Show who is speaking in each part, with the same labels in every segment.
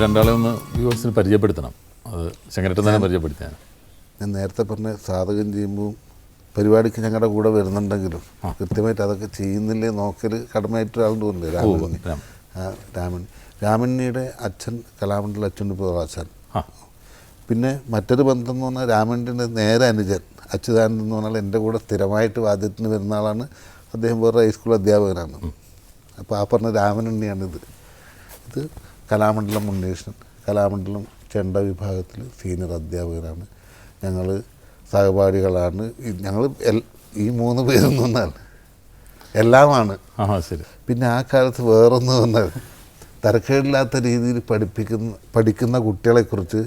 Speaker 1: രണ്ടാളെ ഒന്ന് വ്യൂവേഴ്സിന് പരിചയപ്പെടുത്തണം. അത് ശങ്കരട്ടൻ തന്നെ പരിചയപ്പെടുത്തിയാണ്.
Speaker 2: ഞാൻ നേരത്തെ പറഞ്ഞ സാധകം ചെയ്യുമ്പോൾ പരിപാടിക്ക് ഞങ്ങളുടെ കൂടെ വരുന്നുണ്ടെങ്കിലും കൃത്യമായിട്ട് അതൊക്കെ ചെയ്യുന്നില്ലേ നോക്കൽ കടമയായിട്ട് ഒരാളുണ്ട് തോന്നില്ലേ രാമൻ. രാമൻ. രാമണ്ണിയുടെ അച്ഛൻ കലാമണ്ഡലം അച്ഛന്റെ പ്രവാസാൻ
Speaker 1: ആ.
Speaker 2: പിന്നെ മറ്റൊരു ബന്ധം എന്ന് പറഞ്ഞാൽ രാമണ്ണിന്റെ നേരെ അനുജൻ അച്യുതാനന്ദൻ എന്ന് പറഞ്ഞാൽ എന്റെ കൂടെ സ്ഥിരമായിട്ട് വാദ്യത്തിന് വരുന്ന ആളാണ്. അദ്ദേഹം വേറെ ഹൈസ്കൂൾ അധ്യാപകനാണ്. അപ്പോൾ ആ പറഞ്ഞ രാമനുണ്ണിയാണിത് ഇത് കലാമണ്ഡലം ഉണ്ണീഷൻ കലാമണ്ഡലം ചെണ്ട വിഭാഗത്തിൽ സീനിയർ അധ്യാപകരാണ്. ഞങ്ങൾ സഹപാഠികളാണ്. ഞങ്ങൾ എൽ- ഈ മൂന്ന് പേരും നിന്നാൽ എല്ലാമാണ്.
Speaker 1: ആ ശരി.
Speaker 2: പിന്നെ ആ കാലത്ത് വേറൊന്ന് വന്നാൽ തരക്കേടില്ലാത്ത രീതിയിൽ പഠിപ്പിക്കുന്ന പഠിക്കുന്ന കുട്ടികളെക്കുറിച്ച്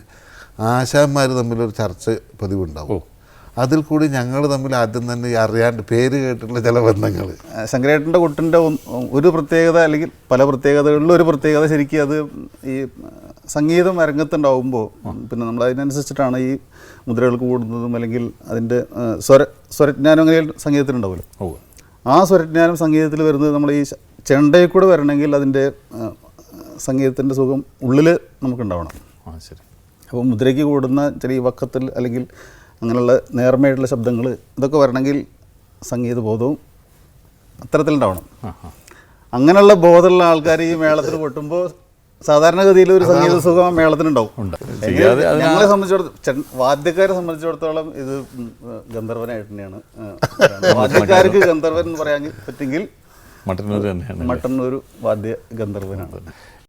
Speaker 2: ആശാന്മാർ തമ്മിലൊരു ചർച്ച പതിവുണ്ടാവും. അതിൽ കൂടി ഞങ്ങൾ തമ്മിൽ ആദ്യം തന്നെ അറിയാണ്ട് പേര് കേട്ടിട്ടുള്ള ചില ബന്ധങ്ങൾ.
Speaker 3: ശങ്കരേട്ടന്റെ കുട്ടിന്റെ ഒരു പ്രത്യേകത അല്ലെങ്കിൽ പല പ്രത്യേകതകളിലും ഒരു പ്രത്യേകത ശരിക്കും അത് ഈ സംഗീതം അരങ്ങത്തുണ്ടാവുമ്പോൾ പിന്നെ നമ്മൾ അതിനനുസരിച്ചിട്ടാണ് ഈ മുദ്രകൾ കൂടുന്നതും അല്ലെങ്കിൽ അതിന്റെ സ്വര സ്വരജ്ഞാനം അങ്ങനെ സംഗീതത്തിലുണ്ടാവുമല്ലോ.
Speaker 1: ഓ.
Speaker 3: ആ സ്വരജ്ഞാനം സംഗീതത്തിൽ വരുന്നത് നമ്മൾ ഈ ചെണ്ടയിൽ കൂടെ വരണമെങ്കിൽ അതിന്റെ സംഗീതത്തിന്റെ സുഖം ഉള്ളിൽ നമുക്കുണ്ടാവണം.
Speaker 1: ആ ശരി.
Speaker 3: അപ്പോൾ മുദ്രയ്ക്ക് കൂടുന്ന ചെറിയ വക്കത്തിൽ അല്ലെങ്കിൽ അങ്ങനെയുള്ള നേർമയായിട്ടുള്ള ശബ്ദങ്ങൾ ഇതൊക്കെ വരണമെങ്കിൽ സംഗീത ബോധവും അത്തരത്തിലുണ്ടാവണം അങ്ങനെയുള്ള ബോധമുള്ള ആൾക്കാർ ഈ മേളത്തിൽ കൊട്ടുമ്പോൾ സാധാരണഗതിയിൽ ഒരു സംഗീത സുഖം മേളത്തിനുണ്ടാവും. ഞങ്ങളെ സംബന്ധിച്ചിടത്തോളം വാദ്യക്കാരെ സംബന്ധിച്ചിടത്തോളം ഇത് ഗന്ധർവനായിട്ട് തന്നെയാണ് വാദ്യക്കാർക്ക് ഗന്ധർവൻ എന്ന് പറയാൻ പറ്റെങ്കിൽ
Speaker 1: മട്ടന്നൂർ തന്നെയാണ്.
Speaker 3: മട്ടന്നൂർ വാദ്യ ഗന്ധർവനാണ്.